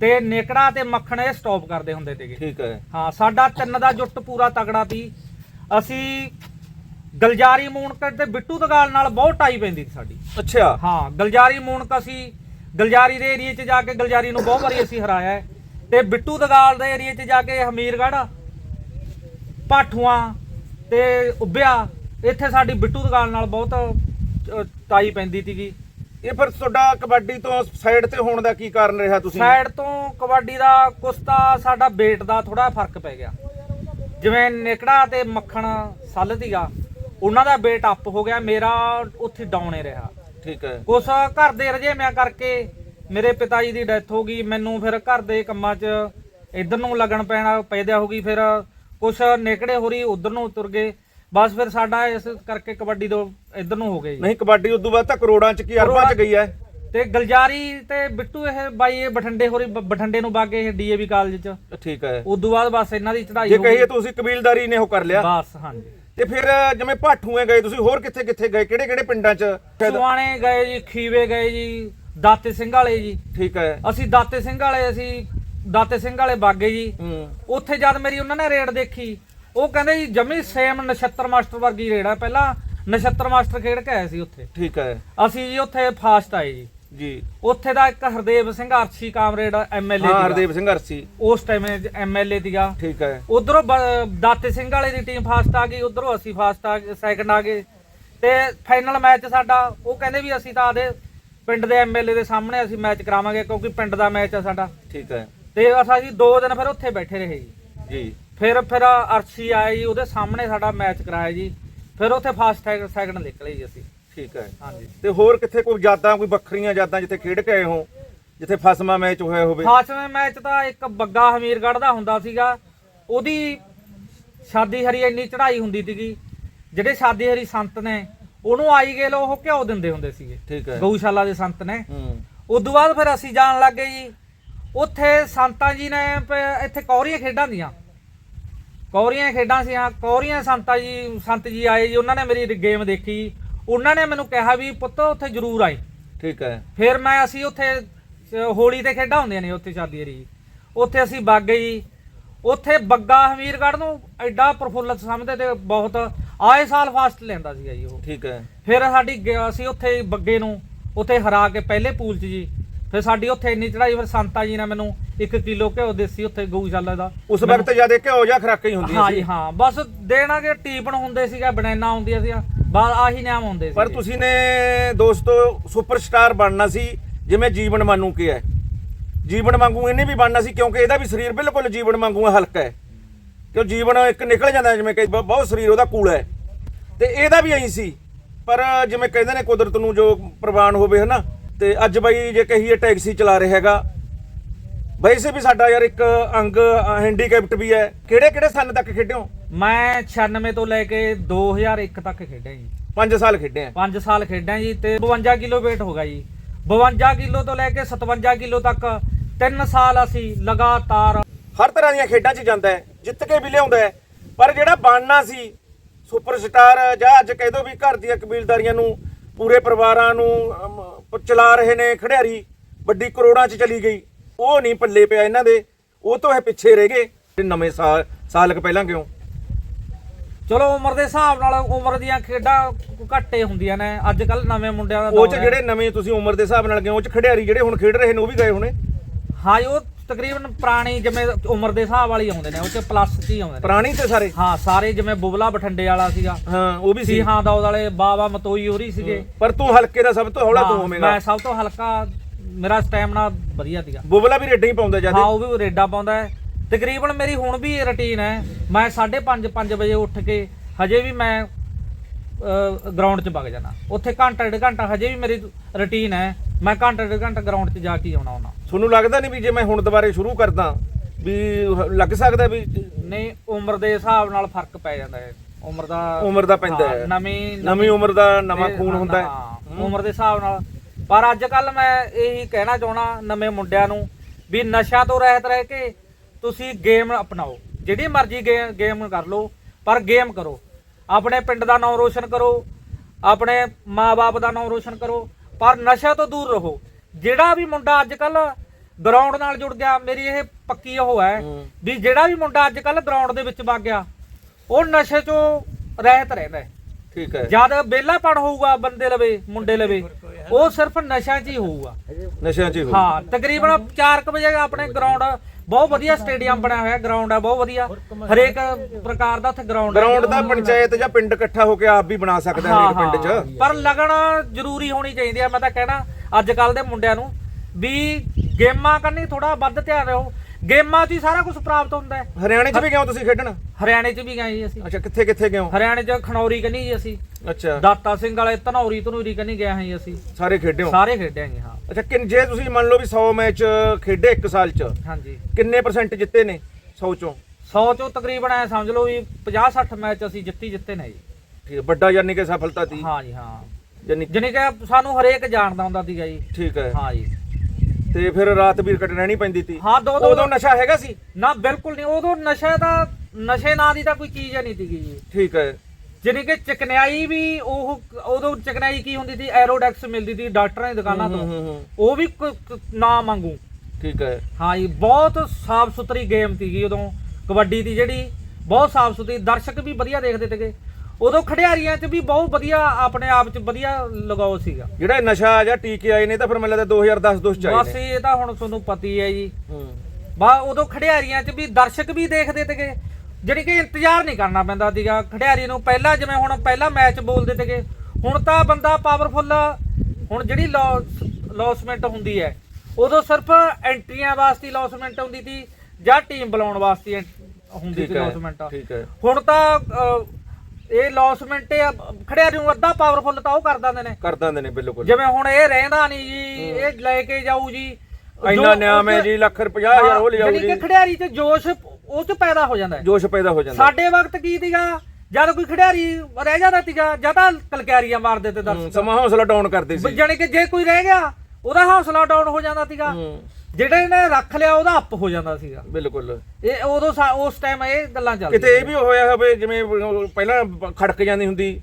A: ਤੇ ਨੇਕੜਾ ਤੇ ਮੱਖਣ ਇਹ ਸਟਾਪ ਕਰਦੇ ਹੁੰਦੇ ਸੀਗੇ।
B: ਠੀਕ ਹੈ।
A: ਹਾਂ ਸਾਡਾ ਤਿੰਨ ਦਾ ਜੁੱਟ ਪੂਰਾ ਤਗੜਾ ਸੀ। ਅਸੀਂ ਗਲਜਾਰੀ ਮੂਨਕ ਤੇ ਬਿੱਟੂ ਦਗਾਲ ਨਾਲ ਬਹੁਤ ਟਾਈ ਪੈਂਦੀ ਸੀ ਸਾਡੀ।
B: ਅੱਛਾ।
A: ਹਾਂ ਗਲਜਾਰੀ ਮੂਨਕ ਅਸੀਂ ਗਲਜਾਰੀ ਦੇ ਏਰੀਏ 'ਚ ਜਾ ਕੇ ਗਲਜਾਰੀ ਨੂੰ ਬਹੁਤ ਵਾਰੀ ਅਸੀਂ ਹਰਾਇਆ ਹੈ। ਤੇ ਬਿੱਟੂ ਦਗਾਲ ਦੇ ਏਰੀਏ 'ਚ ਜਾ ਕੇ ਹਮੀਰਗੜ੍ਹ ਪਾਠੂਆਂ ਤੇ ਉੱਭਿਆ। ਇੱਥੇ ਸਾਡੀ ਬਿੱਟੂ ਦਗਾਲ ਨਾਲ ਬਹੁਤ ਟਾਈ ਪੈਂਦੀ ਸੀਗੀ।
B: ਇਹ ਫਿਰ ਤੁਹਾਡਾ ਕਬੱਡੀ ਤੋਂ ਸਾਈਡ ਤੇ ਹੋਣ ਦਾ ਕੀ ਕਾਰਨ ਰਿਹਾ ਤੁਸੀਂ?
A: ਸਾਈਡ ਤੋਂ ਕਬੱਡੀ ਦਾ ਕੁਸਤਾ ਸਾਡਾ weight ਦਾ ਥੋੜਾ ਫ਼ਰਕ ਪੈ ਗਿਆ। ਜਿਵੇਂ ਨਿਕੜਾ ਤੇ ਮੱਖਣ ਸੱਲ ਸੀਗਾ ਉਹਨਾਂ ਦਾ weight ਅਪ ਹੋ ਗਿਆ। ਮੇਰਾ ਉੱਥੇ ਡਾਊਨ ਹੀ ਰਿਹਾ।
B: ਠੀਕ ਹੈ।
A: ਕੁਛ ਘਰ ਦੇ ਰਜੇਵਿਆਂ ਕਰਕੇ ਮੇਰੇ ਪਿਤਾ ਜੀ ਦੀ ਡੈਥ ਹੋ ਗਈ। ਮੈਨੂੰ ਫਿਰ ਘਰ ਦੇ ਕੰਮਾਂ 'ਚ ਇਧਰ ਨੂੰ ਲੱਗਣ ਪੈਣਾ ਪੈਦਾ ਹੋ ਗਈ। ਫਿਰ ਕੁਛ ਨਿਕੜੇ ਹੋਰੀ ਉਧਰ ਨੂੰ ਤੁਰ ਗਏ ਬਸ ਫਿਰ ਸਾਡਾ ਇਸ ਕਰਕੇ ਕਬੱਡੀ ਤੋਂ ਇਧਰ ਨੂੰ ਹੋ ਗਏ ਜੀ।
B: ਨਹੀਂ ਕਬੱਡੀ ਉਦੋਂ ਬਾਅਦ ਤਾਂ ਕਰੋੜਾਂ ਚ ਕੀ ਅਰਬਾਂ ਚ ਗਈ ਹੈ।
A: ਤੇ ਗਲਜਾਰੀ ਤੇ ਬਿੱਟੂ ਇਹ ਬਾਈ ਇਹ ਬਠੰਡੇ ਹੋਰੀ ਬ- ਬਠੰਡੇ ਨੂੰ ਬਾਗੇ ਇਹ ਡੀਏਵੀ ਕਾਲਜ 'ਚ।
B: ਠੀਕ ਹੈ।
A: ਉਦੋਂ ਬਾਅਦ ਬਸ ਇਹਨਾਂ ਦੀ ਚੜ੍ਹਾਈ
B: ਜੇ ਕਹੀਏ ਤੁਸੀਂ ਕਬੀਲਦਾਰੀ ਨੇ ਉਹ ਕਰ ਲਿਆ।
A: ਬਸ ਹਾਂਜੀ।
B: ਤੇ ਫਿਰ ਜਿਵੇਂ ਭਾਠੂਏ ਗਏ ਤੁਸੀਂ ਹੋਰ ਕਿੱਥੇ ਕਿੱਥੇ ਗਏ? ਕਿਹੜੇ ਕਿਹੜੇ ਪਿੰਡਾਂ ਚ?
A: ਸੁਆਣੇ ਗਏ ਜੀ ਖੀਵੇ ਗਏ ਜੀ ਦਾਤੇ ਸਿੰਘ ਵਾਲੇ ਜੀ।
B: ਠੀਕ ਹੈ।
A: ਅਸੀਂ ਦਾਤੇ ਸਿੰਘ ਵਾਲੇ ਅਸੀਂ ਦਾਤੇ ਸਿੰਘ ਵਾਲੇ ਬਾਗੇ ਜੀ। ਉੱਥੇ ਜਦ ਮੇਰੀ ਉਹਨਾਂ ਨੇ ਰੇਡ ਦੇਖੀ ਉਹ ਕਹਿੰਦੇ ਜੀ ਜਮੀ ਸੇਮ ਨਛੱਤਰ ਮਾਸਟਰ ਵਰਗੀ ਰੇਡ ਹੈ ਪਹਿਲਾਂ ਨਛੱਤਰ ਮਾਸਟਰ ਖੇਡ ਕੇ ਆਏ ਸੀ ਉੱਥੇ।
B: ਠੀਕ ਹੈ।
A: ਅਸੀਂ ਜੀ ਉੱਥੇ ਫਾਸਟ ਆਏ ਜੀ।
B: ਜੀ।
A: ਉੱਥੇ ਦਾ ਇੱਕ ਹਰਦੇਵ ਸਿੰਘ ਅਰਸ਼ੀ ਕਾਮਰੇਡ ਐਮਐਲਏ
B: ਹਾਂ ਹਰਦੇਵ ਸਿੰਘ ਅਰਸੀ
A: ਉਸ ਟਾਈਮ ਐਮਐਲਏ ਦੀਗਾ
B: ਠੀਕ ਹੈ।
A: ਉਧਰੋਂ ਦਾਤੇ ਸਿੰਘ ਵਾਲੇ ਦੀ ਟੀਮ ਫਾਸਟ ਆ ਗਈ ਉਧਰੋਂ ਅਸੀਂ ਫਾਸਟ ਆ ਗਏ ਸੈਕੰਡ ਆ ਗਏ। ਤੇ ਫਾਈਨਲ ਮੈਚ ਸਾਡਾ ਉਹ ਕਹਿੰਦੇ ਵੀ ਅਸੀਂ ਤਾਂ ਆਦੇ ਪਿੰਡ ਦੇ ਐਮਐਲਏ ਦੇ ਸਾਹਮਣੇ ਅਸੀਂ ਮੈਚ ਕਰਾਵਾਂਗੇ ਕਿਉਂਕਿ ਪਿੰਡ ਦਾ ਮੈਚ ਆ ਸਾਡਾ।
B: ਠੀਕ ਹੈ।
A: ਤੇ ਅਸੀਂ ਦੋ ਦਿਨ ਫਿਰ ਉੱਥੇ ਬੈਠੇ ਰਹੇ ਜੀ।
B: ਜੀ।
A: ਫਿਰ ਫਿਰ ਅਰਸ਼ੀ ਆਏ ਜੀ ਉਹਦੇ ਸਾਹਮਣੇ ਸਾਡਾ ਮੈਚ ਕਰਾਇਆ ਜੀ। ਫਿਰ ਉੱਥੇ ਫਾਸਟ ਸੈਕੰਡ ਨਿਕਲੇ ਜੀ ਅਸੀਂ।
B: ਠੀਕ ਹੈ।
A: ਹਾਂਜੀ।
B: ਤੇ ਹੋਰ ਕਿੱਥੇ ਕੋਈ ਯਾਦਾਂ ਕੋਈ ਵੱਖਰੀਆਂ ਯਾਦਾਂ ਜਿੱਥੇ ਖੇਡ ਕੇ ਆਏ ਹੋ? ਜਿੱਥੇ ਫਸਮਾ ਮੈਚ ਹੋਇਆ ਹੋਵੇ?
A: ਫਾਸਵੇਂ ਮੈਚ ਤਾਂ ਇੱਕ ਬੱਗਾ ਹਮੀਰਗੜ੍ਹ ਦਾ ਹੁੰਦਾ ਸੀਗਾ। ਉਹਦੀ ਸ਼ਾਦੀ ਹਰੀ ਇੰਨੀ ਚੜ੍ਹਾਈ ਹੁੰਦੀ ਸੀਗੀ। ਜਿਹੜੇ ਸ਼ਾਦੀ ਹਰੀ ਸੰਤ ਨੇ ਉਹਨੂੰ ਆਈ ਗਏ ਲੋ ਉਹ ਘਿਓ ਦਿੰਦੇ ਹੁੰਦੇ ਸੀਗੇ।
B: ਠੀਕ ਹੈ।
A: ਗਊਸ਼ਾਲਾ ਦੇ ਸੰਤ ਨੇ।
B: ਹੂੰ।
A: ਉਦੋਂ ਬਾਅਦ ਫਿਰ ਅਸੀਂ ਜਾਣ ਲੱਗ ਗਏ ਜੀ। ਉੱਥੇ ਸੰਤਾਂ ਜੀ ਨੇ ਇੱਥੇ ਕੌਰੀਆਂ ਖੇਡਾਂ ਦੀਆਂ ਕੌਰੀਆਂ ਖੇਡਾਂ ਸੀਆਂ ਕੌਰੀਆਂ ਸੰਤਾਂ ਜੀ ਸੰਤ ਜੀ ਆਏ ਜੀ ਉਹਨਾਂ ਨੇ ਮੇਰੀ ਗੇਮ ਦੇਖੀ। ਉਹਨਾਂ ਨੇ ਮੈਨੂੰ ਕਿਹਾ ਵੀ ਪੁੱਤ ਉੱਥੇ ਜ਼ਰੂਰ ਆਈ
B: ਠੀਕ ਹੈ।
A: ਫਿਰ ਮੈਂ ਅਸੀਂ ਉੱਥੇ ਹੋਲੀ ਤੇ ਖੇਡਾਂ ਹੁੰਦੀਆਂ ਨੇ ਉੱਥੇ ਸ਼ਾਦੀ ਹਰੀ ਉੱਥੇ ਅਸੀਂ ਵਗ ਗਏ ਜੀ। ਉੱਥੇ ਬੱਗਾ ਹਮੀਰਗੜ੍ਹ ਨੂੰ ਐਡਾ ਪ੍ਰਫੁੱਲਤ ਸਮਝਦੇ ਤੇ ਬਹੁਤ ਆਏ ਸਾਲ ਫਾਸਟ ਲੈਂਦਾ ਸੀਗਾ ਜੀ ਉਹ।
B: ਠੀਕ ਹੈ।
A: ਫਿਰ ਸਾਡੀ ਅਸੀਂ ਉੱਥੇ ਬੱਗੇ ਨੂੰ ਉੱਥੇ ਹਰਾ ਕੇ ਪਹਿਲੇ ਪੂਲ 'ਚ ਜੀ ਫਿਰ ਸਾਡੀ ਉੱਥੇ ਇੰਨੀ ਚੜਾਈ ਫਿਰ ਸੰਤਾ ਜੀ ਨੇ ਮੈਨੂੰ 1 ਕਿਲੋ ਘਿਓ ਦੇਸੀ ਉੱਥੇ ਗਊਸ਼ਾਲਾ ਦਾ।
B: ਉਸ ਵਕਤ ਜ਼ਿਆਦਾ ਘਿਓ ਜਾਂ ਖਰਾਕਾਂ ਹੀ ਹੁੰਦੀਆਂ
A: ਹਾਂ
B: ਸੀ।
A: ਜੀ ਹਾਂ ਬਸ ਦੇਣਾ ਕਿ ਟੀਪਣ ਹੁੰਦੇ ਸੀਗਾ ਬਨੈਨਾ ਹੁੰਦੀਆਂ ਸੀ ਬਸ ਆਹੀ ਨਾਮ ਹੁੰਦੇ ਸੀ
B: ਪਰ ਤੁਸੀਂ ਨੇ ਦੋਸਤੋ ਸੁਪਰਸਟਾਰ ਬਣਨਾ ਸੀ ਜਿਵੇਂ ਜੀਵਨ ਮਾਨੂ ਕੀ ਹੈ। ਜੀਵਨ ਵਾਂਗੂ ਇਹਨੇ ਵੀ ਬਣਨਾ ਸੀ ਕਿਉਂਕਿ ਇਹਦਾ ਵੀ ਸਰੀਰ ਬਿਲਕੁਲ ਜੀਵਨ ਵਾਂਗੂ ਹਲਕਾ ਹੈ। ਕਿਉਂ ਜੀਵਨ ਇੱਕ ਨਿਕਲ ਜਾਂਦਾ ਜਿਵੇਂ ਕਿ ਬਹੁਤ ਸਰੀਰ ਉਹਦਾ ਕੂਲਾ ਹੈ। ਤੇ ਇਹਦਾ ਵੀ ਐਂ ਸੀ ਪਰ ਜਿਵੇਂ ਕਹਿੰਦੇ ਨੇ ਕੁਦਰਤ ਨੂੰ ਜੋ ਪ੍ਰਵਾਨ ਹੋਵੇ ਹਨਾ ਤੇ ਅੱਜ ਬਾਈ ਜੇ ਕਹੀਏ ਟੈਕਸੀ ਚਲਾ ਰਿਹਾ ਹੈਗਾ। ਵੈਸੇ ਵੀ ਸਾਡਾ ਯਾਰ ਇੱਕ ਅੰਗ ਹੈਂਡੀਕੈਪਟ ਵੀ ਹੈ। ਕਿਹੜੇ ਕਿਹੜੇ ਸਾਲ ਤੱਕ ਖੇਡਿਓ?
A: ਮੈਂ 96 ਤੋਂ ਲੈ ਕੇ 2001 ਤੱਕ ਖੇਡਿਆ ਜੀ।
B: 5 ਸਾਲ ਖੇਡੇ ਆ
A: 5 ਸਾਲ ਖੇਡਿਆ ਜੀ ਤੇ 52 ਕਿਲੋ weight ਹੋ ਗਿਆ ਜੀ। 52 ਕਿਲੋ ਤੋਂ ਲੈ ਕੇ 57 ਕਿਲੋ ਤੱਕ 3 ਸਾਲ ਅਸੀਂ ਲਗਾਤਾਰ
B: ਹਰ ਤਰ੍ਹਾਂ ਦੀਆਂ ਖੇਡਾਂ 'ਚ ਜਾਂਦਾ ਹੈ ਜਿੱਤ ਕੇ ਵੀ ਲਿਆਉਂਦਾ ਹੈ। ਪਰ ਜਿਹੜਾ ਬਣਨਾ ਸੀ ਸੁਪਰਸਟਾਰ ਜਾਂ ਅੱਜ ਕਹਿ ਦੋ ਵੀ ਘਰ ਦੀਆਂ ਕਬੀਲਦਾਰੀਆਂ ਨੂੰ ਪੂਰੇ ਪਰਿਵਾਰਾਂ ਨੂੰ ਚਲਾ ਰਹੇ ਨੇ ਖਿਡਾਰੀ ਵੱਡੀ ਕਰੋੜਾਂ 'ਚ ਚਲੀ ਗਈ। ਉਹ ਨਹੀਂ ਪੱਲੇ ਪਿਆ ਇਹਨਾਂ ਦੇ ਉਹ ਤੋਂ ਇਹ ਪਿੱਛੇ ਰਹਿ ਗਏ। ਨਵੇਂ ਸਾਲ ਸਾਲ ਕੁ ਪਹਿਲਾਂ ਕਿਉਂ?
A: ਚਲੋ ਉਮਰ ਦੇ ਹਿਸਾਬ ਨਾਲ ਉਮਰ ਦੀਆਂ ਖੇਡਾਂ ਘੱਟੇ ਹੁੰਦੀਆਂ ਨੇ। ਅੱਜ ਕੱਲ ਨਵੇਂ ਮੁੰਡਿਆਂ ਦਾ
B: ਉਹ 'ਚ। ਜਿਹੜੇ ਨਵੇਂ ਤੁਸੀਂ ਉਮਰ ਦੇ ਹਿਸਾਬ ਨਾਲ ਗਏ ਉਹ 'ਚ ਖਿਡਾਰੀ ਜਿਹੜੇ ਹੁਣ ਖੇਡ ਰਹੇ ਨੇ ਉਹ ਵੀ ਗਏ ਹੋਣੇ।
A: ਹਾਂ ਉਹ ਤਕਰੀਬਨ ਪੁਰਾਣੀ ਜਿਵੇਂ ਉਮਰ ਦੇ ਹਿਸਾਬ ਵਾਲੀ ਆਉਂਦੇ ਨੇ ਉਹ ਚ ਪਲੱਸ ਚ ਹੀ ਆਉਂਦੇ ਨੇ।
B: ਪੁਰਾਣੀ ਤੇ ਸਾਰੇ?
A: ਹਾਂ ਸਾਰੇ ਜਿਵੇਂ ਬੁਬਲਾ ਬਠੰਡੇ ਵਾਲਾ ਸੀਗਾ।
B: ਹਾਂ ਉਹ ਵੀ ਸੀ।
A: ਸੀਹਾਂ ਦੌਦ ਵਾਲੇ ਬਾਬਾ ਮਤੋਈ ਹੋਰੀ ਸੀਗੇ।
B: ਪਰ ਤੂੰ ਹਲਕੇ ਦਾ ਸਭ ਤੋਂ ਹੌਲਾ ਤੂੰ
A: ਹਾਂ,
B: ਹੋਵੇਂਗਾ
A: ਮੈਂ ਸਭ ਤੋਂ ਹਲਕਾ ਮੇਰਾ ਸਟੈਮਿਨਾ ਵਧੀਆ ਸੀਗਾ।
B: ਬੁਬਲਾ ਵੀ ਰੇਡਾਂ ਹੀ ਪਾਉਂਦਾ
A: ਹਾਂ
B: ਜ਼ਿਆਦਾ
A: ਉਹ ਵੀ ਰੇਡਾ ਪਾਉਂਦਾ ਹੈ। ਤਕਰੀਬਨ ਮੇਰੀ ਹੁਣ ਵੀ ਰੁਟੀਨ ਹੈ। ਮੈਂ 5:30 5 ਵਜੇ ਉੱਠ ਕੇ ਹਜੇ ਵੀ ਮੈਂ ਗਰਾਊਂਡ 'ਚ ਵਗ ਜਾਣਾ। ਉੱਥੇ ਘੰਟਾ ਡੇਢ ਘੰਟਾ ਹਜੇ ਵੀ ਮੇਰੀ ਰੁਟੀਨ ਹੈ। ਮੈਂ ਘੰਟਾ ਡੇਢ ਘੰਟਾ ਗਰਾਊਂਡ 'ਚ ਜਾ ਕੇ ਆਉਣਾ ਹੁੰਦਾ।
B: ਤੁਹਾਨੂੰ ਲੱਗਦਾ ਨਹੀਂ ਵੀ ਜੇ ਮੈਂ ਹੁਣ ਦੁਬਾਰੇ ਸ਼ੁਰੂ ਕਰਦਾ ਵੀ ਲੱਗ ਸਕਦਾ ਵੀ
A: ਨਹੀਂ ਉਮਰ ਦੇ ਹਿਸਾਬ ਨਾਲ ਫ਼ਰਕ ਪੈ ਜਾਂਦਾ ਹੈ। ਉਮਰ ਦਾ
B: ਉਮਰ ਦਾ ਪੈਂਦਾ
A: ਹਾਂ, ਨਵੀਂ
B: ਨਵੀਂ ਉਮਰ ਦਾ ਨਵਾਂ ਖੂਨ ਹੁੰਦਾ ਹਾਂ,
A: ਉਮਰ ਦੇ ਹਿਸਾਬ ਨਾਲ। ਪਰ ਅੱਜ ਕੱਲ ਮੈਂ ਇਹੀ ਕਹਿਣਾ ਚਾਹਣਾ ਨਵੇਂ ਮੁੰਡਿਆਂ ਨੂੰ ਵੀ ਨਸ਼ਾ ਤੋਂ ਰਹਿਤ ਰਹਿ ਕੇ ਤੁਸੀਂ ਗੇਮ ਅਪਣਾਓ। ਜਿਹੜੀ ਮਰਜ਼ੀ ਗੇਮ ਕਰ ਲਓ ਪਰ ਗੇਮ ਕਰੋ। ਆਪਣੇ ਪਿੰਡ ਦਾ ਨਾਮ ਰੋਸ਼ਨ ਕਰੋ ਆਪਣੇ ਮਾਪੇ ਦਾ ਨਾਮ ਰੋਸ਼ਨ ਕਰੋ ਪਰ ਨਸ਼ਾ ਤੋਂ ਦੂਰ ਰਹੋ। ਜਿਹੜਾ ਵੀ ਮੁੰਡਾ ਅੱਜ ਕੱਲ ਗਰਾਊਂਡ ਨਾਲ ਜੁੜ ਗਿਆ ਮੇਰੀ ਇਹ ਪੱਕੀ ਉਹ ਹੈ
B: ਹੂੰ।
A: ਵੀ ਜਿਹੜਾ ਵੀ ਮੁੰਡਾ ਅੱਜ ਕੱਲ ਗਰਾਊਂਡ ਦੇ ਵਿੱਚ ਵਗ ਗਿਆ ਉਹ ਨਸ਼ੇ ਚੋਂ ਰਹਿਤ ਰਹਿੰਦਾ ਹੈ।
B: ਠੀਕ ਹੈ।
A: ਜਦ ਵਿਹਲਾਪਣ ਹੋਊਗਾ ਬੰਦੇ ਲਵੇ ਮੁੰਡੇ ਲਵੇ ਉਹ ਸਿਰਫ ਨਸ਼ਿਆਂ 'ਚ ਹੀ ਹੋਊਗਾ।
B: ਨਸ਼ਿਆਂ 'ਚ ਹੀ ਹੋ
A: ਹਾਂ ਤਕਰੀਬਨ 4 ਵਜੇ ਆਪਣੇ ਗਰਾਊਂਡ ਬਹੁਤ ਵਧੀਆ ਸਟੇਡੀਅਮ ਬਣਿਆ ਹੋਇਆ ਗਰਾਊਂਡ ਹੈ ਬਹੁਤ ਵਧੀਆ। ਹਰੇਕ ਪ੍ਰਕਾਰ ਦਾ ਉੱਥੇ ਗਰਾਊਂਡ
B: ਗਰਾਊਂਡ ਦਾ ਪੰਚਾਇਤ ਜਾਂ ਪਿੰਡ ਇਕੱਠਾ ਹੋ ਕੇ ਆਪ ਵੀ ਬਣਾ ਸਕਦਾ ਹੈ ਹਰੇਕ ਪਿੰਡ 'ਚ।
A: ਪਰ ਲਗਨ ਜ਼ਰੂਰੀ ਹੋਣੀ ਚਾਹੀਦੀ ਹੈ ਮੈਂ ਤਾਂ ਕਹਿਣਾ ਅੱਜ ਕੱਲ ਦੇ ਮੁੰਡਿਆਂ ਨੂੰ ਵੀ ਗੇਮਾਂ ਕਰਨੀ ਥੋੜਾ ਵੱਧ ਧਿਆਨ ਦਿਓ। ਗੇਮਾਂ 'ਚ ਹੀ ਸਾਰਾ ਕੁਝ ਪ੍ਰਾਪਤ ਹੁੰਦਾ ਹੈ।
B: ਹਰਿਆਣੇ 'ਚ ਵੀ ਗਏ ਹੋ ਤੁਸੀਂ ਖੇਡਣ?
A: ਹਰਿਆਣੇ 'ਚ ਵੀ ਗਏ ਜੀ ਅਸੀਂ।
B: ਅੱਛਾ ਕਿੱਥੇ ਕਿੱਥੇ ਗਏ ਹੋ?
A: ਹਰਿਆਣੇ 'ਚ ਖਨੌਰੀ ਕੰਨੀ ਜੀ ਅਸੀਂ।
B: ਅੱਛਾ।
A: ਦਾਤਾ ਸਿੰਘ ਵਾਲੇ ਧਨੌਰੀ ਧਨੂਰੀ ਕੰਨੀ ਗਏ ਹਾਂ ਜੀ ਅਸੀਂ।
B: ਸਾਰੇ ਖੇਡੇ ਹੋ
A: ਸਾਰੇ ਖੇਡਿਆ ਜੀ ਹਾਂ।
B: ਅੱਛਾ ਕਿੰਨ ਜੇ ਤੁਸੀਂ ਮੰਨ ਲਓ ਵੀ 100 ਮੈਚ ਖੇਡੇ ਇੱਕ ਸਾਲ 'ਚ
A: ਹਾਂਜੀ।
B: ਕਿੰਨੇ ਪਰਸੈਂਟ ਜਿੱਤੇ ਨੇ 100 ਚੋਂ?
A: 100 ਚੋਂ ਤਕਰੀਬਨ ਐ ਸਮਝ ਲਓ ਵੀ 50 60 ਮੈਚ ਅਸੀਂ ਜਿੱਤੀ ਜਿੱਤੇ ਨੇ ਜੀ।
B: ਠੀਕ ਹੈ ਵੱਡਾ ਯਾਨੀ ਕਿ ਸਫਲਤਾ ਤੀ
A: ਹਾਂ ਜੀ ਹਾਂ।
B: ਯਾਨੀ
A: ਜਾਣੀ ਕਿ ਸਾਨੂੰ ਹਰੇਕ ਜਾਣਦਾ ਹੁੰਦਾ ਸੀਗਾ ਜੀ।
B: ਠੀਕ ਹੈ।
A: ਹਾਂ ਜੀ।
B: ਤੇ ਫਿਰ ਰਾਤ ਵੀ ਕੱਟਣੀ ਪੈਂਦੀ ਤੀ?
A: ਹਾਂ ਦੋ ਦੋ
B: ਉਦੋਂ ਨਸ਼ਾ ਹੈਗਾ ਸੀ?
A: ਨਾ ਬਿਲਕੁਲ ਨਹੀਂ। ਉਦੋਂ ਨਸ਼ਾ ਦਾ ਨਸ਼ੇ ਨਾਂ ਦੀ ਤਾਂ ਕੋਈ ਚੀਜ਼ ਹੀ ਨਹੀਂ ਸੀਗੀ ਜੀ।
B: ਠੀਕ ਹੈ।
A: ਜਾਣੀ ਕਿ ਚਕਨਾਈ ਵੀ ਉਹ ਉਦੋਂ ਚਕਨਾਈ ਕੀ ਹੁੰਦੀ ਸੀ? ਐਰੋਡੈਕਸ ਮਿਲਦੀ ਸੀ ਡਾਕਟਰਾਂ ਦੀ ਦੁਕਾਨਾਂ ਤੋਂ। ਉਹ ਵੀ ਨਾ ਮੰਗੂ
B: ਠੀਕ ਹੈ।
A: ਹਾਂ ਜੀ ਬਹੁਤ ਸਾਫ਼ ਸੁਥਰੀ ਗੇਮ ਸੀਗੀ ਉਦੋਂ। ਕਬੱਡੀ ਦੀ ਜਿਹੜੀ ਬਹੁਤ ਸਾਫ਼ ਸੁਥਰੀ। ਦਰਸ਼ਕ ਵੀ ਵਧੀਆ ਦੇਖਦੇ ਸੀਗੇ। ਉਦੋਂ ਖਿਡਾਰੀਆਂ 'ਚ ਵੀ ਬਹੁਤ ਵਧੀਆ ਆਪਣੇ ਆਪ 'ਚ ਵਧੀਆ ਲਗਾਓ ਸੀਗਾ।
B: ਜਿਹੜਾ ਨਸ਼ਾ ਜਾਂ ਟੀਕੇ ਆਏ ਨੇ ਤਾਂ ਫਿਰ ਮੈਨੂੰ ਲੱਗਦਾ 2010 ਦੋ ਚ ਆਏ
A: ਬਸ ਇਹ ਤਾਂ ਹੁਣ ਤੁਹਾਨੂੰ ਪਤੀ ਹੈ ਜੀ।
B: ਹੂੰ।
A: ਬਾ ਉਦੋਂ ਖਿਡਾਰੀਆਂ 'ਚ ਵੀ ਦਰਸ਼ਕ ਵੀ ਦੇਖਦੇ ਸੀਗੇ। ਜਿਹੜੀ ਕਿ ਇੰਤਜ਼ਾਰ ਨਹੀਂ ਕਰਨਾ ਪੈਂਦਾ ਸੀਗਾ। ਖਿਡਾਰੀ ਨੂੰ ਪਹਿਲਾਂ ਜਿਵੇਂ ਹੁਣ ਪਹਿਲਾ ਮੈਚ ਬੋਲਦੇ ਸੀਗੇ ਹੁਣ ਤਾਂ ਬੰਦਾ ਪਾਵਰਫੁਲ ਹੁਣ ਜਿਹੜੀ ਲੌਸਮੈਂਟ ਹੁੰਦੀ ਹੈ ਉਦੋਂ ਸਿਰਫ ਐਂਟਰੀਆਂ ਵਾਸਤੇ ਲੌਸਮੈਂਟ ਹੁੰਦੀ ਸੀ ਜਾਂ ਟੀਮ ਬੁਲਾਉਣ ਵਾਸਤੇ ਹੁੰਦੀ ਸੀ ਲੌਸਮੈਂਟ
B: ਠੀਕ ਹੈ।
A: ਹੁਣ ਤਾਂ ਇਹ ਲੌਸਮੈਂਟ ਖਿਡਾਰੀ ਨੂੰ ਅੱਧਾ ਪਾਵਰਫੁਲ ਤਾਂ ਉਹ ਕਰ ਦਿੰਦੇ ਨੇ।
B: ਕਰ ਦਿੰਦੇ ਨੇ ਬਿਲਕੁਲ।
A: ਜਿਵੇਂ ਹੁਣ ਇਹ ਰਹਿੰਦਾ ਨਹੀਂ ਜੀ ਇਹ ਲੈ ਕੇ ਜਾਊ ਜੀ।
B: ਇੰਨਾ ਨਿਆਮ ਹੈ ਜੀ ਲੱਖ ਰੁਪਇਆ ਹਜ਼ਾਰ ਉਹ ਲਿਆਉ
A: ਕਿ
B: ਜੀ।
A: ਖਿਡਾਰੀ 'ਚ ਜੋਸ਼ ਉਹ 'ਚ ਪੈਦਾ ਹੋ ਜਾਂਦਾ ਹੈ।
B: ਜੋਸ਼ ਪੈਦਾ ਹੋ ਜਾਂਦਾ
A: ਸਾਡੇ ਵਕਤ ਕੀ ਸੀਗਾ? ਜਦ ਕੋਈ ਖਿਡਾਰੀ ਰਹਿ ਜਾਂਦਾ ਸੀਗਾ ਜਾਂ ਤਾਂ ਕਲਕਿਆਰੀਆਂ ਮਾਰਦੇ ਤੇ
B: ਹੂੰ,
A: ਦਰਸ਼ਕ
B: ਸਮਾਂ ਹੌਸਲਾ ਡਾਊਨ ਕਰਦੇ ਸੀ।
A: ਜਾਣੀ ਕਿ ਜੇ ਕੋਈ ਰਹਿ ਗਿਆ ਉਹਦਾ ਹੌਸਲਾ ਡਾਊਨ ਹੋ ਜਾਂਦਾ ਸੀਗਾ।
B: ਹੂੰ,
A: ਜਿਹੜਾ ਇਹਨੇ ਰੱਖ ਲਿਆ ਉਹਦਾ ਅਪ ਹੋ ਜਾਂਦਾ ਸੀਗਾ।
B: ਬਿਲਕੁਲ।
A: ਇਹ ਉਦੋਂ ਸਾ- ਉਸ ਟਾਈਮ ਇਹ ਗੱਲਾਂ ਚੱਲਦੀਆਂ
B: ਕਿਤੇ ਇਹ ਵੀ ਹੋਇਆ ਹੋਵੇ ਜਿਵੇਂ ਪਹਿਲਾਂ ਖੜਕ ਜਾਂਦੀ ਹੁੰਦੀ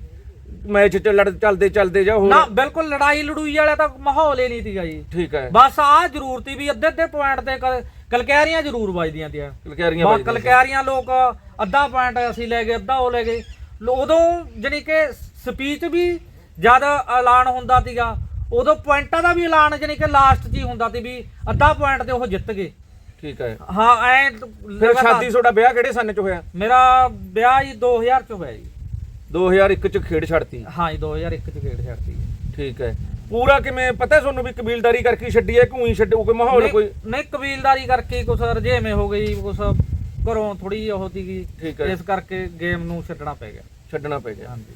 B: ਮੈਚ ਚ ਲੜ ਚੱਲਦੇ ਚੱਲਦੇ ਜਾਂ
A: ਨਾ
B: ਹੋਰ
A: ਬਿਲਕੁਲ ਲੜਾਈ ਲੜੂਈ ਵਾਲਾ ਤਾਂ ਮਾਹੌਲ ਹੀ ਨਹੀਂ ਸੀਗਾ ਜੀ।
B: ਠੀਕ ਹੈ।
A: ਬਸ ਆਹ ਜ਼ਰੂਰ ਸੀ ਵੀ ਅੱਧੇ ਅੱਧੇ ਪੁਆਇੰਟ ਤੇ ਕਲਕਿਆਰੀਆਂ ਜ਼ਰੂਰ ਵੱਜਦੀਆਂ ਤੀਆਂ।
B: ਕਲਕੈਰੀਆਂ
A: ਬਾ। ਕਲਕਿਆਰੀਆਂ ਲੋਕ ਅੱਧਾ ਪੁਆਇੰਟ ਅਸੀਂ ਲੈ ਗਏ ਅੱਧਾ ਉਹ ਲੈ ਗਏ। ਲੋ- ਉਦੋਂ ਜਾਣੀ ਕਿ ਸਪੀਚ ਵੀ ਜਦ ਐਲਾਨ ਹੁੰਦਾ ਸੀਗਾ ਉਦੋਂ ਪੁਆਇੰਟਾਂ ਦਾ ਵੀ ਐਲਾਨ ਜਾਣੀ ਕਿ ਲਾਸਟ 'ਚ ਹੀ ਹੁੰਦਾ ਸੀ ਵੀ ਅੱਧਾ ਪੁਆਇੰਟ ਤੇ ਉਹ ਜਿੱਤ ਗਏ।
B: ਠੀਕ ਹੈ।
A: ਹਾਂ ਐ
B: ਫਿਰ ਸ਼ਾਦੀ ਤੁਹਾਡਾ ਵਿਆਹ ਕਿਹੜੇ ਸੰਨ ਚ ਹੋਇਆ?
A: ਮੇਰਾ ਵਿਆਹ ਜੀ 2000 ਚ ਹੋਇਆ ਜੀ।
B: 2001 ਚ ਖੇਡ ਛੱਡਤੀ।
A: ਹਾਂ ਜੀ 2001 ਚ ਖੇਡ ਛੱਡਤੀ।
B: ਠੀਕ ਹੈ। ਪੂਰਾ ਕਿਵੇਂ ਪਤਾ ਤੁਹਾਨੂੰ ਵੀ ਕਬੀਲਦਾਰੀ ਕਰਕੇ ਹੀ ਛੱਡੀ ਹੈ ਕਿ ਉਹੀ ਛੱਡੂ ਕੋਈ ਮਾਹੌਲ
A: ਨਹੀਂ-
B: ਕੋਈ?
A: ਨਹੀਂ ਕਬੀਲਦਾਰੀ ਕਰਕੇ ਕੁਛ ਰਜੇਵੇਂ ਹੋ ਗਈ ਕੁਛ ਘਰੋਂ ਥੋੜੀ ਉਹ ਸੀਗੀ
B: ਠੀਕ ਹੈ।
A: ਇਸ ਕਰਕੇ ਗੇਮ ਨੂੰ ਛੱਡਣਾ ਪੈ ਗਿਆ।
B: ਛੱਡਣਾ ਪੈ ਗਿਆ।
A: ਹਾਂਜੀ।